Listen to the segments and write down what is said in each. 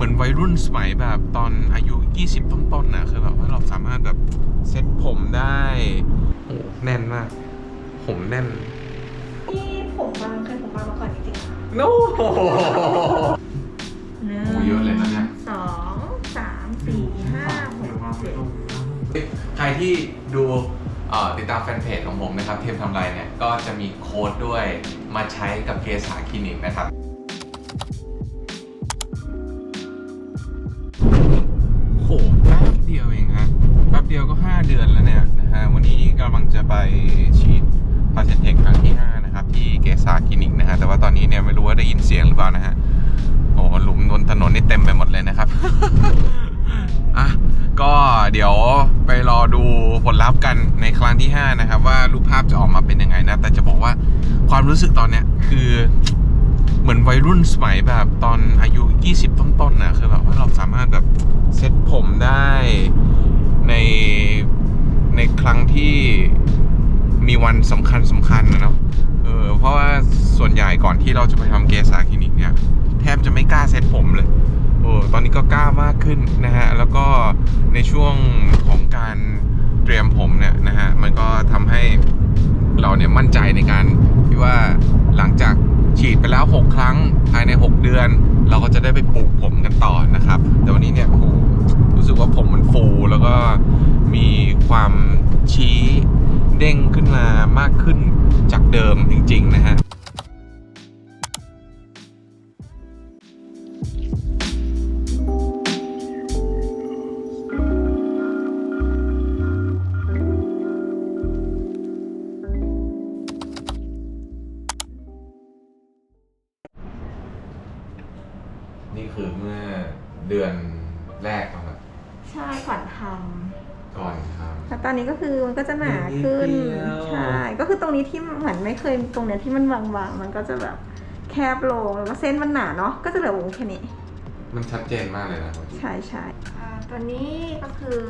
เหมือนวัยรุ่นสมัยแบบตอนอายุ 20 ต้นๆนะคือแบบว่าเราสามารถแบบเซ็ตผมได้โอ้แน่นมาก ผมแน่นที่ผมบางเคยผมบางมาก่อนจริงๆค่ะโน้หนึ่งโอ้เยอะเลยนะเนี่ยสองสามสี่ห้าหกเจ็ดใครที่ดูเอ่อติดตามแฟนเพจของผมนะครับเทมทำไรเนี่ย ก็จะมีโค้ดด้วยมาใช้กับเกสาคลินิกนะครับ กำลังจะไปฉีดพาเซนเทคครั้งที่ 5 นะครับ ที่เกสาคลินิกนะฮะ แต่ว่าตอนนี้เนี่ยไม่รู้ว่าได้ยินเสียงหรือเปล่านะฮะ โอ้หหลุมบนถนนนี่เต็มไปหมดเลยนะครับ อะ ก็เดี๋ยวไปรอดูผลลัพธ์กันในครั้งที่ 5 นะครับ ว่ารูปภาพจะออกมาเป็นยังไงนะ แต่จะบอกว่าความรู้สึกตอนเนี้ยคือเหมือนวัยรุ่นสมัยแบบตอนอายุ 20 ต้นๆนะคือแบบว่าเราสามารถแบบเซ็ตผมได้ใน ในครั้งที่มีวันสำคัญสำคัญนะเนาะเออเพราะว่าส่วนใหญ่ก่อนที่เราจะไปทำเกสาคลินิกเนี่ยแทบจะไม่กล้าเซ็ตผมเลยโอ้ตอนนี้ก็กล้ามากขึ้นนะฮะ แล้วก็ในช่วงของการเตรียมผมเนี่ยนะฮะ มันก็ทำให้เราเนี่ยมั่นใจในการที่ว่าหลังจากฉีดไปแล้ว 6 ครั้งภายใน 6 เดือน เราก็จะได้ไปปลูกผมกันต่อนะครับ แต่วันนี้เนี่ยโอ้โห รู้สึกว่าผมมันฟูแล้วก็มีความชี้เด้งขึ้นมามากขึ้นจากเดิมจริง ๆ นะฮะ อนนี้ก็คือมันก็จะหนาขึ้นนิดเดียวใช่ ก็คือตรงนี้ที่เหมือนไม่เคยตรงเนี้ยที่มันวางๆ มันก็จะแบบแคบลงแล้วก็เส้นมันหนาเนาะ ก็จะเหลือวงแค่นี้ำมันชัดเจนมากเลยนะใช่ใช่อ่าตัวนี้ก็คือ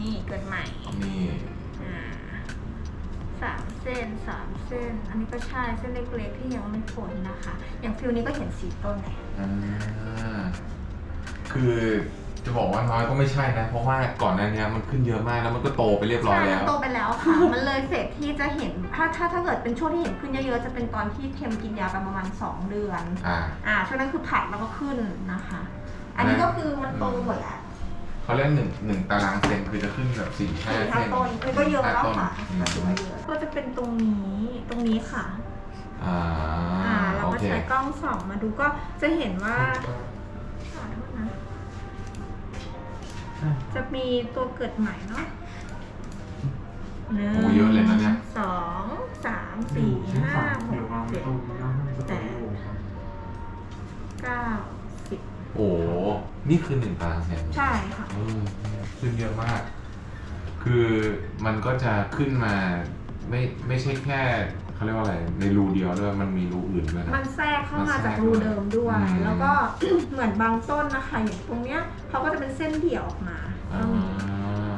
นี่เกิดใหม่นี่อ่าสามเส้นสามเส้น อันนี้ก็ใช่เส้นเล็กๆที่ยังไม่พ้นนะคะ อย่างฟิลนี้ก็เห็นสีต้นแหละอ่าคือ จะบอกว่าน้อยก็ไม่ใช่นะ เพราะว่าก่อนหน้านี้มันขึ้นเยอะมากแล้วมันก็โตไปเรียบร้อยใช่แล้มันวโตไปแล้วค่ะ มันเลยเสร็จที่จะเห็น ถ้าถ้าถ้าเกิดเป็นช่วงที่เห็นขึ้นเยอะๆ จะเป็นตอนที่เทมกินยาไปประมาณ 2 เดือน อ่า อ่า ช่วงนั้นคือผัดแล้วก็ขึ้นนะคะ อันนี้ก็คือมันโตหมดแล้วเขาเรียกหนึ่งหนึ่งตารางเซนคือจะขึ้นแบบสี่ห้าสี่เส้ห้านต้นคือก็เยอะแล้วค่ะอืมก็ถือว่าเยอะก็จะเป็นตรงนี้ ตรงนี้ค่ะ อ่าอ่า เราโอก็เคใช้กล้องส่องมาดูก็จะเห็นว่าขอโทษนะ จะมีตัวเกิดใหม่เนาะหนึ่งโอ้เยอะเลยนะเนี่ย สองสามสี่ห้าหกเจ็ดแปดเก้าสิบโอ้ นี่คือหนึ่งตารางเซนใช่ค่ะเออขึ้นเยอะมาก คือมันก็จะขึ้นมาไม่ไม่ใช่แค่ เขาเรียกว่าอะไรในรูเดียวด้วยมันมีรูอื่นด้วยนะ มันแทรกเข้ามันมาแทรกจากรูเดิมด้วย อืม แล้วก็ เหมือนบางต้นนะคะอย่างตรงเนี้ยเขาก็จะเป็นเส้นเดี่ยวออกมา อ่าก็มี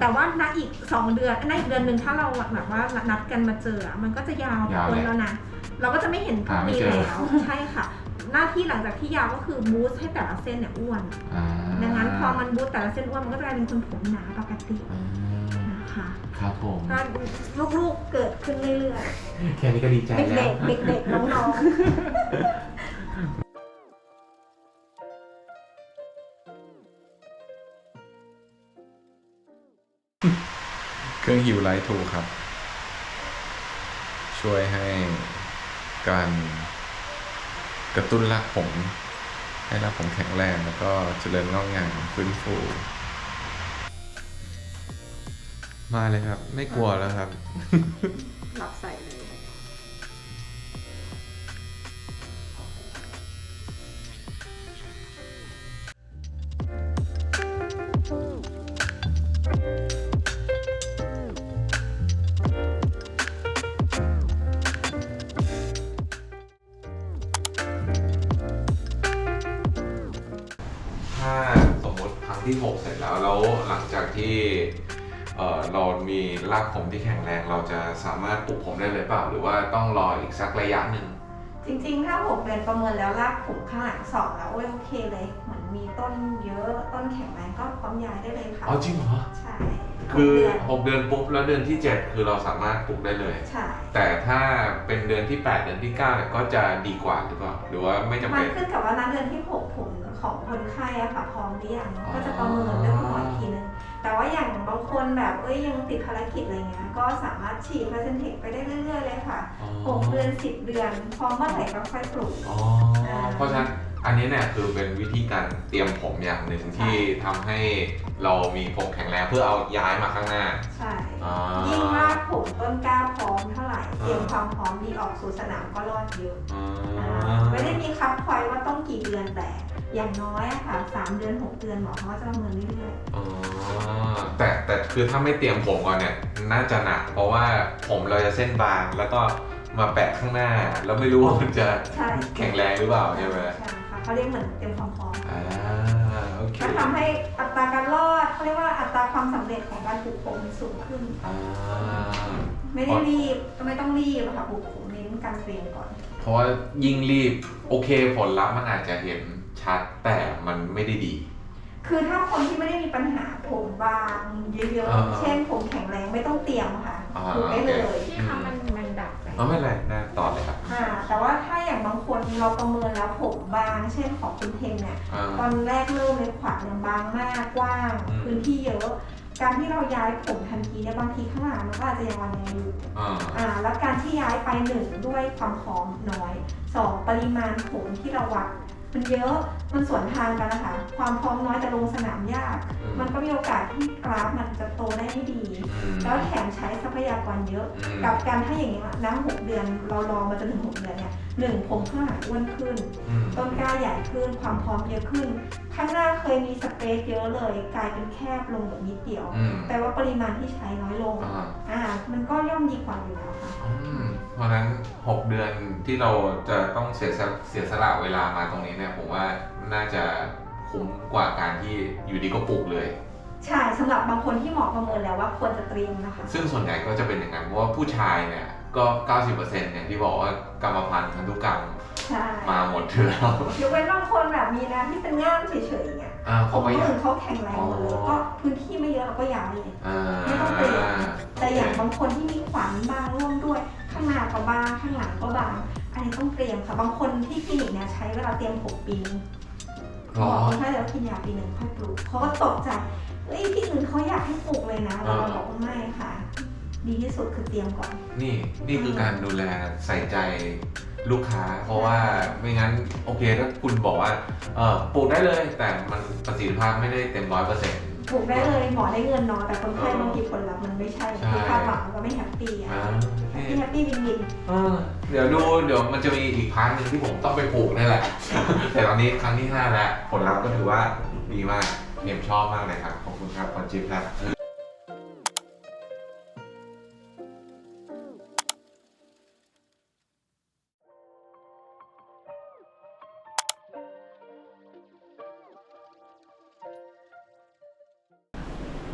แต่ว่านัดอีกสองเดือนนัดอีกเดือนหนึ่งถ้าเราแบบว่านัดกันมาเจออะมันก็จะยาวยาวพ้นเลยแล้วนะ เราก็จะไม่เห็นพวกหาไม่นี้เจอแล้วใช่ค่ะ หน้าที่หลังจากที่ยาวก็คือบูสต์ให้แต่ละเส้นเนี่ยอ้วน อ่าดังนั้นพอมันบูสต์แต่ละเส้นอ้วนมันก็จะกลายเป็นคนผมหนาปกติ อ่านะ คะครับผม ก็ลูกๆเกิดขึ้นเรื่อยแค่นี้ก็ดีใจๆ แล้เด็ว กๆเด็กๆน้องเครื่องฮิวไลท์ทูครับ ช่วยให้การกระตุ้นรากผม ให้รากผมแข็งแรงแล้วก็เจริญงอกงามฟื้นฟู มาเลยครับ ไม่กลัวแล้วครับๆหลับใส่เลย ถ้าสมมติครั้งที่ 6 เสร็จแล้ว แล้วหลังจากที่ เอ่อเรามีรากผมที่แข็งแรงเราจะสามารถปลูกผมได้เลยเปล่า หรือว่าต้องรออีกสักระยะหนึ่งจริงๆ ถ้าหกเดือนประเมินแล้วรากผมข้างหลังสองแล้วโอ้ยโอเคเลย เหมือนมีต้นเยอะต้นแข็งแรงก็พร้อมย้ายได้เลยค่ะอ๋อจริงเหรอใช่คือหกเดือน6เดือนปุ๊บแล้วเดือนที่7คือเราสามารถปลูกได้เลย ใช่ แต่ถ้าเป็นเดือนที่8เดือนที่9เนี่ยก็จะดีกว่าหรือเปล่าหรือว่าไม่จำมัเป็นนขึ้นกับว่าณเดือนที่หกผมของคนไข้อะค่ะพร้อมหรือยังอ๋อก็จะประเมินด้วยคุณหมออีกทีนึง แต่ว่าอย่างบางคนแบบเอ้ยยังติดภารกิจอะไรเงี้ยก็สามารถฉีดพาเซนเทคไปได้เรื่อยๆเลยค่ะอ๋อหกเดือนสิบเดือน พร้อมเมื่อไหร่ก็ค่อยปลูกอ๋อเพราะฉะนั้นอันนี้เนี่ยคือเป็นวิธีการเตรียมผมอย่างหนึ่งที่ทำให้เรามีผมแข็งแรงเพื่อเอาย้ายมาข้างหน้า ใช่อ่ายิ่งรากผมต้นกล้าพร้อมเท่าไหร่อ่าเตรียมความพร้อมดีออกสู่สนามก็รอดเยอะอ่อ่าาไม่ได้มีคับคอยว่าต้ อย่างน้อยอะค่ะสามเดือนหกเดือนหมอเขาก็จะประเมินเรื่อยอ๋อแต่แต่คือถ้าไม่เตรียมผมก่อนเนี่ยน่าจะหนักเพราะว่าผมเราจะเส้นบางแล้วก็มาแปะข้างหน้า แล้วไม่รู้ว่ามันจะๆใช่แข็งแรงหรือเปล่าใช่ไหมใช่ค่ะเขาเรียกเหมือนเตรียมความพร้อมอ่าโอเคก็ทำให้อัตราการรอดเขาเรียกว่าอัตราความสำเร็จของการปลูกผมมันสูงขึ้น อ่าไม่ได้รีบก็ไม่ต้องรีบอะค่ะปลูกผมเน้นการเตรียมก่อน เพราะว่ายิ่งรีบโอเคผลลัพธ์มันอาจจะเห็น ชัดแต่มันไม่ได้ดี คือถ้าคนที่ไม่ได้มีปัญหาผมบางเยอะอ่า ๆ เช่นผมแข็งแรงไม่ต้องเตรียมค่ะอ่าปลูกได้เลย ที่คะมันมันดับไปอ๋อไม่เป็นไรน่าต่อเลยครับอ่า แต่ว่าถ้าอย่างบางคนเราประเมินแล้วผมบาง เช่นของคุณเทนเนี่ย อ่า ตอนแรกเริ่มเลยขวัญเนี่ยบางมากกว้าง อืม พื้นที่เยอะ การที่เราย้ายผมทันทีเนี่ยบางทีข้างหลังมันก็อาจจะยังวันยังอยู่ อ่าอ่า แล้วการที่ย้ายไปหนึ่งด้วยความพร้อมน้อยสองปริมาณผมที่เราวัด มันเยอะมันสวนทางกันนะคะความพร้อมน้อยแต่ลงสนามยากอืมมันก็มีโอกาสที่กราฟมันจะโตได้ไม่ดีอืมแล้วแถมใช้ทรัพยากรเยอะอืมกับการถ้าอย่างนี้ยนะหกเดือนเรารอมาจนถึงหกเดือนเนี่ยหนึ่งผมข้างหลังอ้วนขึ้นอืมต้นกล้าใหญ่ขึ้นความพร้อมเยอะขึ้น ข้างหน้าเคยมีสเปซเยอะเลย กลายเป็นแคบลงแบบนิดเดียวอืมแปลว่าปริมาณที่ใช้น้อยลงอ่าอ่ามันก็ย่อมดีกว่าอยู่แล้วค่ะอืมเพ ราะฉะนั้น 6 เดือนที่เราจะต้องเสียสละเสียสละเวลามาตรงนี้เนี่ยผมว่าน่าจะคุ้มกว่าการที่อยู่ดีก็ปลูกเลย ใช่สำหรับบางคนที่หมอประเมินแล้วว่าควรจะเตรียมนะคะ ซึ่งส่วนใหญ่ก็จะเป็นอย่างนั้นเพราะว่าผู้ชายเนี่ยก็ 90%อย่างที่บอกว่ากรรมพันธุ์พันธุกรรมใช่มาหมดอยู่แล้วยกเว้นบางคนแบบมีนะที่เป็นง่ามเฉยๆอย่างเงี้ยอ่าผเขามก็คนอยากอื่นเขาแข็งแรงหมดเลยอ๋อก็พื้นที่ไม่เยอะเราก็ย้ายเลย อ่า ไม่ต้องเตรียมแต่อย่างโเคบางคนที่มีขวัญบางร่วมด้วย ข้างหน้าก็บางข้างหลังก็บาง อันนี้ต้องเตรียมค่ะ บางคนที่คลินิกเนี่ยใช้เวลาเตรียมหกปีนึงหรอบอกคนไข้แล้วกินยาปีหนึ่งค่อยปลูกเขาก็ตกใจเอ้ยที่อื่นเขาอยากให้ปลูกเลยนะ เราบอกว่าไม่ค่ะ ดีที่สุดคือเตรียมก่อน นี่นี่คือการดูแลใส่ใจลูกค้า เพราะว่าไม่งั้นโอเคถ้าคุณบอกว่าเออปลูกได้เลยแต่มันประสิทธิภาพไม่ได้เต็มร้อยเปอร์เซ็นต์ ปลูกได้เลยหมอได้เงินเนาะแต่คนไข้เออบางทีผลลัพธ์มันไม่ใช่ใช่ที่คาดหวังมันก็ไม่แฮปปี้อะอ่าที่แฮปปี้วินวินเออเดี๋ยวดูเดี๋ยวมันจะมีอีกพาร์ทหนึ่งที่ผมต้องไปปลูกนี่แหละ แต่ตอนนี้ครั้งที่5แล้วผลลัพธ์ก็ถือว่าดีมากเนียมชอบมากเลยครับ ขอบคุณครับคอนจิปครับ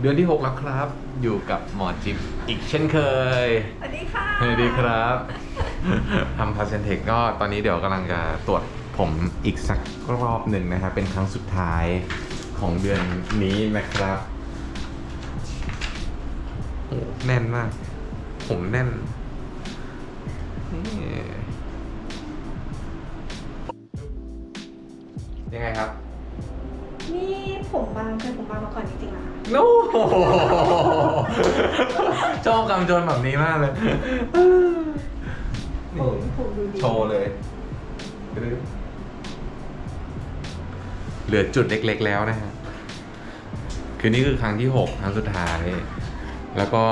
ดือนที่ 6 แล้วครับ อยู่กับหมอจิ๊บอีกเช่นเคย สวัสดีค่ะ สวัสดีครับทำพาเซนเทคก็ตอนนี้เดี๋ยวกำลังจะตรวจผมอีกสักรอบหนึ่งนะครับ เป็นครั้งสุดท้ายของเดือนนี้นะครับโอ้แน่นมาก ผมแน่นนี่ยังไงครับ นี่ผมบางเคยผมบางมาก่อนจริงๆนะคะโอ้โหชอบคำโจนแบบนี้มากเลยผมผมดูดีโชว์เลย เหลือจุดเล็กๆแล้วนะฮะ คือนี่คือครั้งที่ 6 ครั้งสุดท้าย แล้วก็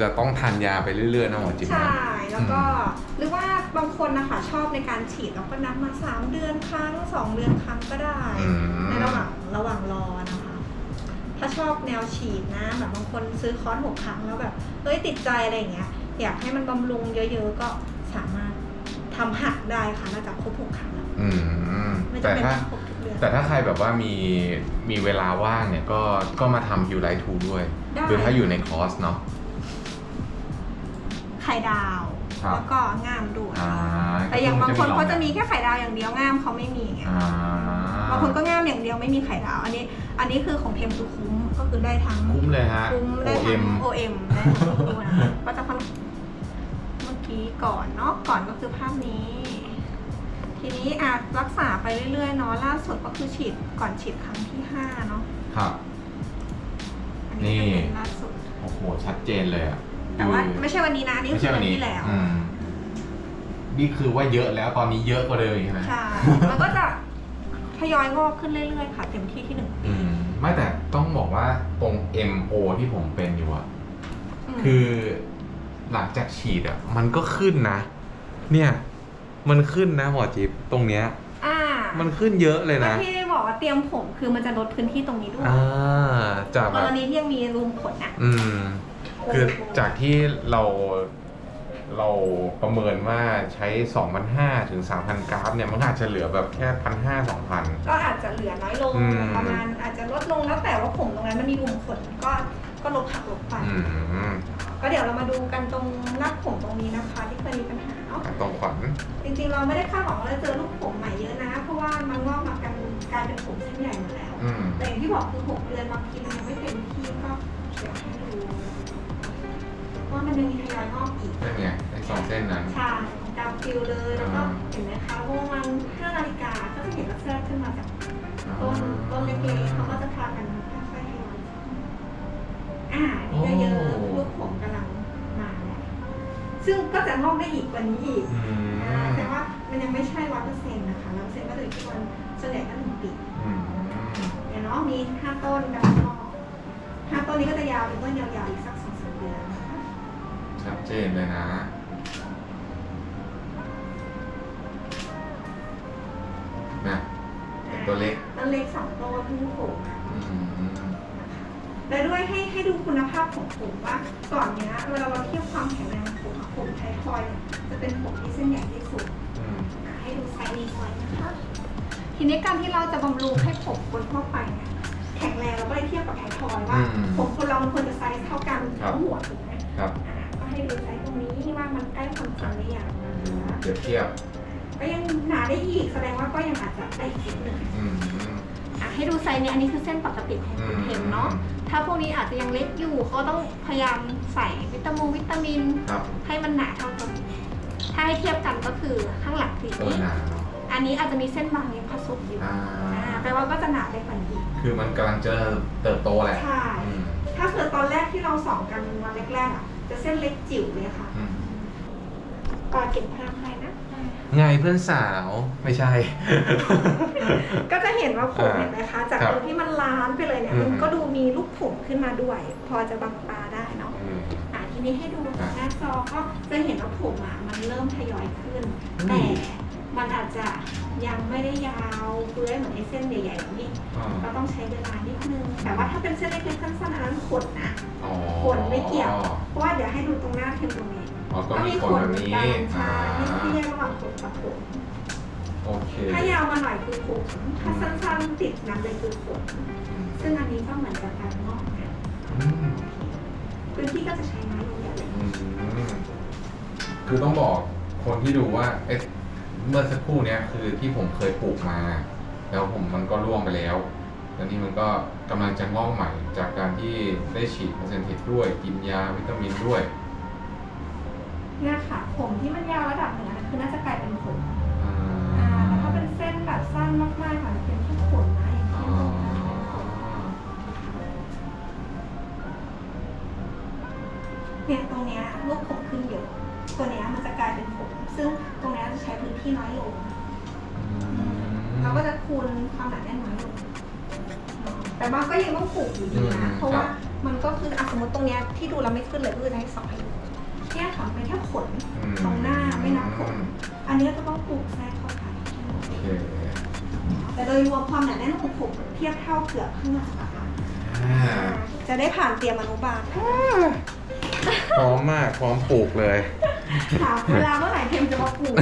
จะต้องทานยาไปเรื่อยๆนะหมอจิ๊บใช่นะ แล้วก็หรือว่าบางคนนะคะชอบในการฉีดแล้วก็นัดมา 3 เดือนครั้ง 2 เดือนครั้งก็ได้อืมในระหว่างระหว่างรอนะคะ ถ้าชอบแนวฉีดนะแบบบางคนซื้อคอร์สหกครั้งแล้วแบบเฮ้ยติดใจอะไรอย่างเงี้ยอยากให้มันบำรุงเยอะๆก็สามารถทำหักได้ค่ะน่าจะครบหกครั้งแล้วอืมไม่แต่จำเป็นถ้าต้องครบทุกเดือนแต่ถ้าใครแบบว่ามีมีเวลาว่างเนี่ยก็ก็มาทำยูไลทูด้วยได้คือถ้าอยู่ในคอร์สเนาะไข่ดาวอ ครับ แล้วก็ง่ามด้วยอ่าแต่อย่างบางคนก็เขาจะมีแค่ไข่ดาวอย่างเดียวง่ามเขาไม่มีไงอ่าบางคนก็ง่ามอย่างเดียวไม่มีไข่ดาว อันนี้ อันนี้คือของเทมคือคุ้มก็คือได้ทั้งคุ้มเลยฮะ คุ้มได้ทั้ OM ง OM ได้ทั้งคู่นะก็จะค่อนเมื่อกี้ก่อนเนาะก่อนก็คือภาพนี้ ทีนี้อะรักษาไปเรื่อยๆเนาะล่าสุดก็คือฉีดก่อนฉีดครั้งที่ห้าเนาะครับ อันนี้จะเป็นนี่ล่าสุด โอ้โห ชัดเจนเลยอะ แต่ว่าคือไม่ใช่วันนี้นะอันนี่ไม่คืใช่อวัวันนนี้ที่แล้ว อืมนี่คือว่าเยอะแล้วตอนนี้เยอะกว่าเดิมใช่ไหมใช่ มันก็จะทยอยงอกขึ้นเรื่อยๆ ค่ะ เต็มที่ที่หนึ่งอืมไม่แต่ต้องบอกว่าตรง MO ที่ผมเป็นอยู่อะ มคือหลังจากฉีดอะมันก็ขึ้นนะ เนี่ย มันขึ้นนะหมอจิ๊บตรงเนี้ย อ่ามันขึ้นเยอะเลยนะที่ได้บอกว่าเตรียมผมคือมันจะลดพื้นที่ตรงนี้ด้วยอ่าจากกแบบรณีที่ยังมีรูมขนอะ อืม คือจากที่เราเราประเมินว่าใช้ 2,500 ถึง 3,000 กราฟเนี่ย มันก็อาจจะเหลือแบบแค่ 1,500 2,000 ก็อาจจะเหลือน้อยลง อืม ประมาณอาจจะลดลงแล้วแต่ว่าผมตรงนั้นมันมีรูมขนก็ก็ลดหักลบไปอืมก็เดี๋ยวเรามาดูกันตรงหน้าผมตรงนี้นะคะ ที่เคยมีปัญหาเนาะตรงขวัญจริงๆเราไม่ได้คาดหวังว่าจะเจอลูกผมใหม่เยอะนะ เพราะว่ามันงอกมากันกลายเป็นผมเส้นใหญ่หมดแล้ว อืมแต่อย่างที่บอกคือหกเดือนบางทีมันยังไม่เต็มที่ก็เดี๋ยวให้ดู ว่ามันยังมีทยอยงอกอีกนั่นไงในสองเส้นนั้นใช่ดาวฟิลเลย แล้วก็อ่าเห็นไหมคะว่ามัน5นาฬิกาก็จะเห็นลักษณะขึ้นมาจากต้นต้นเล็กๆเขาก็จะพากันค่อยๆทยอยอ่านี่ก็เยอะลูกผมกำลังมาแล้วซึ่งก็จะงอกได้อีกกว่านี้อีกอืมอ่าแต่ว่ามันยังไม่ใช่ร้อยเปอร์เซ็นต์นะคะร้อยเปอร์เซ็นต์ก็เลยที่วันส่วนใหญ่ก็หนึ่งปีอืมเดี๋ยวเนาะมีห้าต้นกำลังงอกห้าต้นนี้ก็จะยาวเป็นต้นยาวๆอีกสัก ชัดเจนเลยนะ นะเป็นตัวเล็กต้นเล็กสองต้นเพิ่งโผล่มาอืมนะคะและด้วยให้ให้ดูคุณภาพของผมว่าก่อนเนี้ยเวลาเราเทียบความแข็งแรงของผมอะผมไทยทอยเนี่ยจะเป็นผมที่เส้นใหญ่ที่สุดอืมอะให้ดูไซส์นี้ไว้นะคะ ทีนี้การที่เราจะบำรุงให้ผมคนทั่วไปเนี่ยแข็งแรงเราก็เลยเทียบกับไทยทอยว่าผมคนเรามันควรจะไซส์เท่ากันทั้งหัวถูกไหม ครับอะก็ ให้ดูไซส์ตรงนี้ว่ามันใกล้ความจริงหรือยังนะคะเปรียบเทียบก็ยังหนาได้อีกแสดงว่าก็ยังอาจจะได้อีกนิดหนึ่งอืมอะให้ดูไซส์นี้อันนี้คือเส้นปกติของคุณเทมเนาะถ้าพวกนี้อาจจะยังเล็กอยู่เขาต้องพยายามใส่วิตามินวิตามิน ครับให้มันหนาเท่ากันถ้าให้เทียบกันก็คือข้างหลังคือเออหนาเนอะอันนี้อาจจะมีเส้นบางยังผสมอยู่อ่าอ่าแปลว่าก็จะหนาได้กว่านี้คือมันกำลังจะเติบโตแหละใช่ อืม ถ้าเกิดตอนแรกที่เราสองกันวันแรกๆอะ จะเส้นเล็กจิ๋วเลยค่ะอืมก็เก็บพลังให้นะ ไงเพื่อนสาวไม่ใช่ ก็จะเห็นว่าผมอ่าเห็นไหมคะ จากครับตรงที่มันล้านไปเลยเนี่ยอืมมันก็ดูมีลูกผมขึ้นมาด้วย พอจะบังตา นี้ให้ดูอะหน้าจอก็จะเห็นว่าผมอะมันเริ่มทยอยขึ้นอืมแต่มันอาจจะยังไม่ได้ยาวเฟื้อยเหมือนไอ้เส้นใหญ่ๆแบบนี้อ๋อก็ต้องใช้เวลานิดนึง แต่ว่าถ้าเป็นเส้นเล็กๆสั้นๆอันนั้นขนนะอ๋อขนไม่เกี่ยว เพราะว่าเดี๋ยวให้ดูตรงหน้าเทมตรงนี้อ๋อก็มีคนแบบนี้ก็มีขนเหมือนกันอ่าใช่ที่แยกระหว่างขนกับผมโอเคถ้ายาวมาหน่อยคือผมถ้าสั้นๆติดนั้นเลยคือขนอืมซึ่งอันนี้ก็เหมือนกับการงอกนะอืมพื้นที่ก็จะใช้น้อยลง คือต้องบอกคนที่ดูว่าเอ๊ะเมื่อสักครู่เนี้ยคือที่ผมเคยปลูกมา แล้วผมมันก็ร่วงไปแล้วแล้วนี่มันก็กำลังจะงอกใหม่จากการที่ได้ฉีดพาเซนทิกด้วยกินยาวิตามินด้วยเนี่ยค่ะ ผมที่มันยาวระดับหนึ่งอันนั้นคือน่าจะกลายเป็นผมอ่าอ่าแต่ถ้าเป็นเส้นแบบสั้นมากๆค่ะเป็นแค่ขนนะอย่างอ๋ที่อบอกนะคะเนี่ยตรงเนี้ยลูกผมขึ้นเยอะ ตัวเนี้ยมันจะกลายเป็นผม ซึ่งตรงเนี้ยจะใช้พื้นที่น้อยลงเราก็จะคูณความหนาแน่นน้อยลงแต่ว่าก็ยังต้องปลูกอยู่ดีอืนะมเพราะว่าครับมันก็คืออะสมมติตรงเนี้ยที่ดูเราไม่ขึ้นเลยก็คือจะให้สองให้ดูเนี่ยค่ะเป็นแค่ขนอืมตรงหน้าไม่นับขนอันนี้ก็ต้องปลูกแทรกเข้าไปโอเคแต่โดยรวมความหนาแน่นของผมเทียบเท่าเกือบข้างหลังอะค่ะอ่าจะได้ผ่านเตรียมอนุบาล พร้อมมากพร้อมปลูกเลยค่ะเวลาเมื่อไหร่เทมจะมาปลูก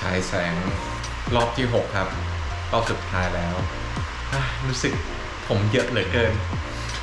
ฉายแสงรอบที่ 6 ครับ รอบสุดท้ายแล้ว รู้สึกผมเยอะเหลือเกิน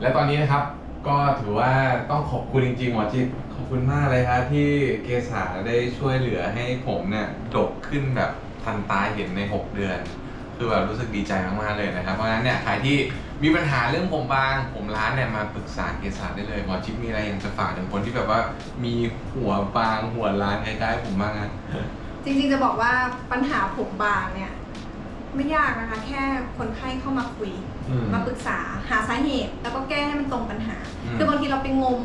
และตอนนี้นะครับก็ถือว่าต้องขอบคุณจริงๆหมอจิตขอบคุณมากเลยครับที่เกษาได้ช่วยเหลือให้ผมเนี่ยดกขึ้นแบบทันตาเห็นใน 6 เดือน คือแบบรู้สึกดีใจมากๆเลยนะครับ เพราะฉะนั้นเนี่ยใครที่มีปัญหาเรื่องผมบาง ผมร้านเนี่ยมาปรึกษาเกษาได้เลยหมอจิตมีอะไรอยากจะฝากถึงคนที่แบบว่ามีหัวบางหัวล้านใคล้ๆผมบ้างนะ จริงๆจะบอกว่าปัญหาผมบางเนี่ย ไม่ยากนะคะ แค่คนไข้เข้ามาคุย อืมมาปรึกษาหาสาเหตุ แล้วก็แก้ให้มันตรงปัญหา อืม คือบางทีเราไปงม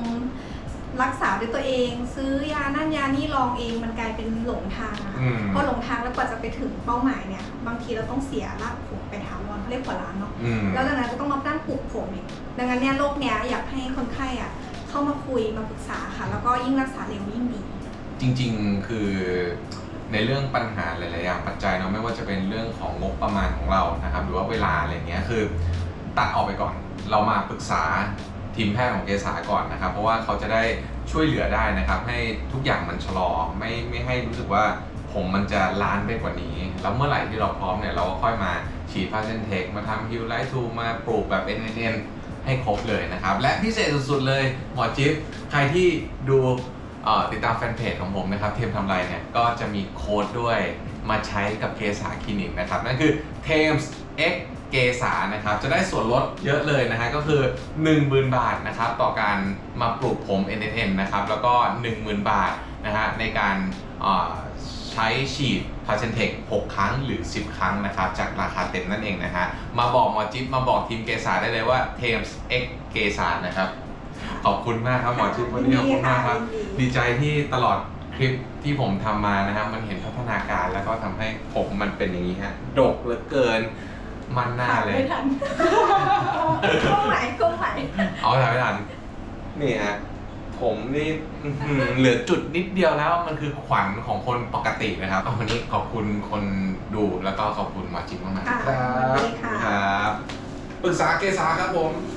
รักษาด้วยตัวเอง ซื้อยานั่นยานี่ลองเองมันกลายเป็นหลงทางนะคะอืมพอหลงทางแล้วกว่าจะไปถึงเป้าหมายเนี่ย บางทีเราต้องเสียรากผมไปถาวรเขาเรียกหัวล้านเนาะ อืม แล้วจากนั้นจะต้องมาตั้งปลูกผมอีกดังนั้นเนี่ยโรคเนี้ยอยากให้คนไข้อะเข้ามาคุยมาปรึกษาค่ะ แล้วก็ยิ่งรักษาเร็วยิ่งดี จริงๆ คือในเรื่องปัญหาหลาย ๆ อย่างปัจจัยเนาะไม่ว่าจะเป็นเรื่องของงบประมาณของเรานะครับหรือว่าเวลาอะไรเงี้ยคือ ตัดออกไปก่อน เรามาปรึกษาทีมแพทย์ของเกษาก่อนนะครับ เพราะว่าเขาจะได้ช่วยเหลือได้นะครับ ให้ทุกอย่างมันชะลอไม่ไม่ให้รู้สึกว่าผมมันจะล้านไปกว่านี้ แล้วเมื่อไหร่ที่เราพร้อมเนี่ยเราก็ค่อยมาฉีดพาเซนเทคมาทำฮิวไลท์ทูมาปลูกแบบ n n n ให้ครบเลยนะครับ และพิเศษสุดๆเลยหมอจิ๊บใครที่ดูติดตามแฟนเพจของผมนะครับเทมทำไรเนี่ยก็จะมีโค้ดด้วยมาใช้กับเกษาคลินิกนะครับ นั่นคือ Thames X เกษานะครับ จะได้ส่วนลดเยอะเลยนะฮะก็คือ 10,000 บาทนะครับ ต่อการมาปลูกผม NNN นะครับ แล้วก็ 10,000 บาทนะฮะในการเอ่อใช้ฉีดพาเซนเทค6 ครั้งหรือ 10 ครั้งนะครับ จากราคาเต็มนั่นเองนะฮะมาบอกหมอจิ๊บมาบอกทีมเกษาได้เลยว่า Thames X เกษานะครับ ขอบคุณมากครับหมอจิ๊บวันนี้ขอบคุณมากครับยินดีดีใจที่ตลอดคลิปที่ผมทำมานะครับมันเห็นพัฒนาการแล้วก็ทำให้ผมมันเป็นอย่างนี้ฮะดกเหลือเกิน มันหน้าเลย ไม่ทันก้มไหนก้มไหนเอาถ่ายไม่ทันนี่ฮะผมนี่อื้อหือเหลือจุดนิดเดียวแล้วมันคือขวัญของคนปกตินะครับเอาวันนี้ขอบคุณคนดูแล้วก็ขอบคุณหมอจิ๊บมากๆค่ะครับสวัสดีค่ะ ครับ ปรึกษาเกษาครับผมค